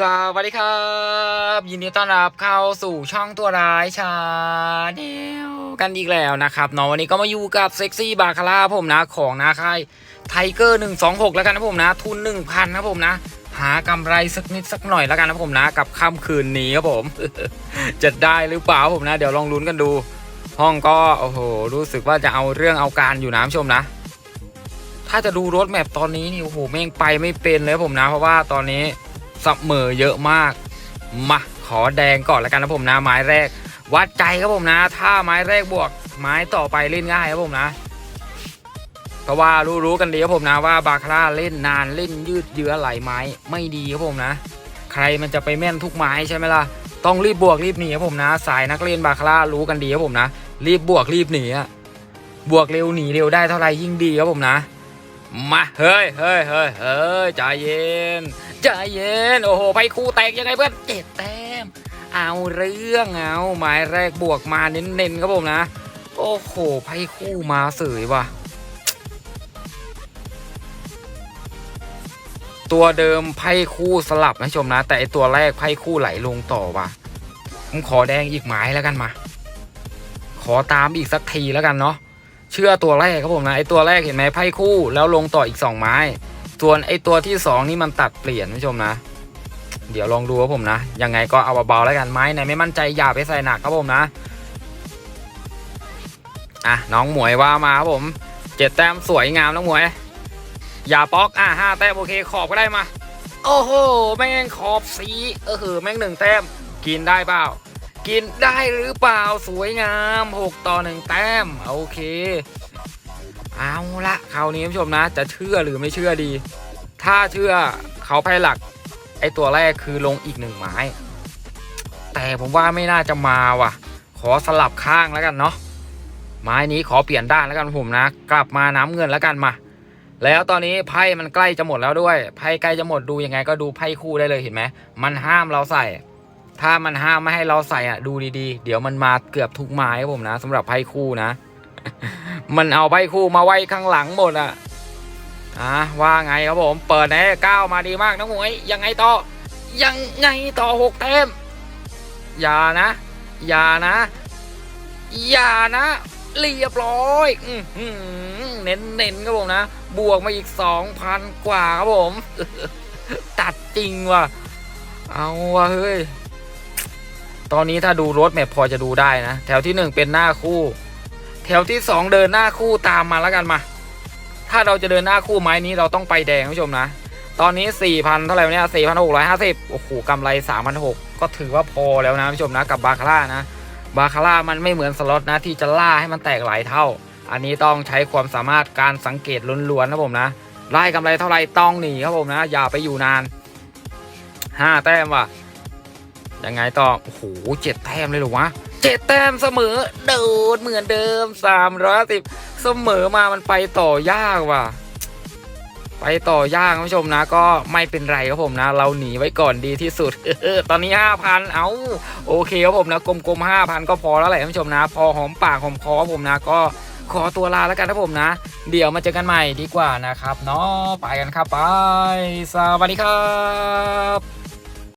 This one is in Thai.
สวัสดีครับ ยินดีต้อนรับเข้าสู่ช่องตัวร้ายชาแนลกันอีกแล้วนะครับเนาะวันนี้ก็มาอยู่กับเซ็กซี่บาคาร่าผมนะของนาคายไทเกอร์126แล้วกันนะผมนะ ทุน1,000นะผมนะ หากำไรสักนิดสักหน่อยแล้วกันนะผมนะ กับค่ำคืนนี้ครับผม จะได้หรือเปล่าผมนะ เดี๋ยวลองลุ้นกันดู ห้องก็โอ้โหรู้สึกว่าจะเอาเรื่องเอาการอยู่นะผู้ชมนะ ถ้าจะดูรถแมพตอนนี้นี่โอ้โหแม่งไปไม่เป็นเลยผมนะ เพราะว่าตอนนี้ เหม่อเยอะมาก มาขอแดงก่อนแล้วกันนะผมนะไม้แรก วัดใจครับผมนะ ถ้าไม้แรกบวก ไม้ต่อไปเล่นง่ายครับผมนะเพราะว่ารู้ๆกันดีครับผมนะว่าบาคาร่าเล่นนานเล่นยืดเยื้อหลายไม้ไม่ดีครับผมนะ ใครมันจะไปแม่นทุกไม้ใช่ไหมล่ะต้องรีบบวกรีบหนีครับผมนะ สายนักเล่นบาคาร่ารู้กันดีครับผมนะ รีบบวกรีบหนีอะบวกเร็วหนีเร็วได้เท่าไหร่ยิ่งดีครับผมนะ มาเฮ้ยเฮ้ยเฮ้ยเฮ้ยใจเย็น ใจเย็น โอ้โหไปคู่แตกยังไงเพื่อนเจ็ดแต้ม เอาเรื่องเอาหมายแรกบวกมาเน้นๆครับผมนะ โอ้โหไพ่คู่มาเสยว่ะ ตัวเดิมไพ่คู่สลับนะชมนะ แต่ไอตัวแรกไพ่คู่ไหลลงต่อว่ะ ผมขอแดงอีกหมายแล้วกันมา ขอตามอีกสักทีแล้วกันเนาะเชื่อตัวแรกครับผมนะไอตัวแรกเห็นไหมไพ่คู่แล้วลงต่ออีก2ไม้ ส่วนไอตัวที่ 2 นี่มันตัดเปลี่ยนผู้ชมนะ เดี๋ยวลองดูครับผมนะ ยังไงก็เอาเบาๆแล้วกันไม้ไหนไม่มั่นใจอย่าไปใส่หนักครับผมนะ อะน้องหมวยว่ามาครับผมเจ็ดแต้มสวยงามน้องหมวย อย่าป๊อกอะห้าแต้มโอเคขอบก็ได้มา โอ้โหแม่งขอบสีเออเหอแม่งหนึ่งแต้มกินได้เปล่า กินได้หรือเปล่าสวยงาม6ต่อ1แต้มโอเค เอาละคราวนี้ผู้ชมนะ จะเชื่อหรือไม่เชื่อดี ถ้าเชื่อเขาไพ่หลัก ไอตัวแรกคือลงอีกหนึ่งไม้ แต่ผมว่าไม่น่าจะมาว่ะ ขอสลับข้างแล้วกันเนาะไม้นี้ขอเปลี่ยนด้านแล้วกันผมนะ กลับมาน้ำเงินแล้วกันมา แล้วตอนนี้ไพ่มันใกล้จะหมดแล้วด้วยไพ่ใกล้จะหมดดูยังไงก็ดูไพ่คู่ได้เลยเห็นไหมมันห้ามเราใส่ ถ้ามันห้ามไม่ให้เราใส่อะดูดีๆ เดี๋ยวมันมาเกือบทุกไม้ครับผมนะสำหรับไพ่คู่นะ มันเอาไพ่คู่มาไว้ข้างหลังหมดอะอะว่าไงครับผมเปิดแน่ก้าวมาดีมากน้องหมวยยังไงต่อ ยังไงต่อหกเต็มอย่านะ อย่านะ อย่านะ เรียบร้อยอืเน้นเน้นๆครับผมนะ บวกมาอีกสองพันกว่าครับผม ตัดจริงว่ะ เอาว่ะเฮ้ย ตอนนี้ถ้าดูรถแมพพอจะดูได้นะ แถวที่หนึ่งเป็นหน้าคู่ แถวที่สองเดินหน้าคู่ตามมาแล้วกันมา ถ้าเราจะเดินหน้าคู่ไม้นี้เราต้องไปแดงคุณผู้ชมนะ ตอนนี้สี่พันเท่าไหร่เนี่ยสี่พันหกร้อยห้าสิบโอ้โหกำไรสามพันหกก็ถือว่าพอแล้วนะคุณผู้ชมนะกับบาคาร่านะ บาคาร่ามันไม่เหมือนสล็อตนะที่จะล่าให้มันแตกหลายเท่า อันนี้ต้องใช้ความสามารถการสังเกตล้วนๆนะผมนะไล่กำไรเท่าไหร่ต้องหนีครับผมนะ อย่าไปอยู่นานห้าแต้มว่ะ ยังไงต่อ โอ้โหเจ็ดแต้มเลยหรอวะเจ็ดแต้มเสมอเดินเหมือนเดิมสามร้อยสิบเสมอมามันไปต่อยากว่ะ ไปต่อยากคุณผู้ชมนะ ก็ไม่เป็นไรครับผมนะ เราหนีไว้ก่อนดีที่สุดตอนนี้ห้าพันเอาโอเคครับผมนะกลมๆห้าพันก็พอแล้วแหละคุณผู้ชมนะ พอหอมปากหอมคอครับผมนะก็ขอตัวลาแล้วกันครับผมนะ เดี๋ยวมาเจอกันใหม่ดีกว่านะครับเนาะไปกันครับไป สวัสดีครับ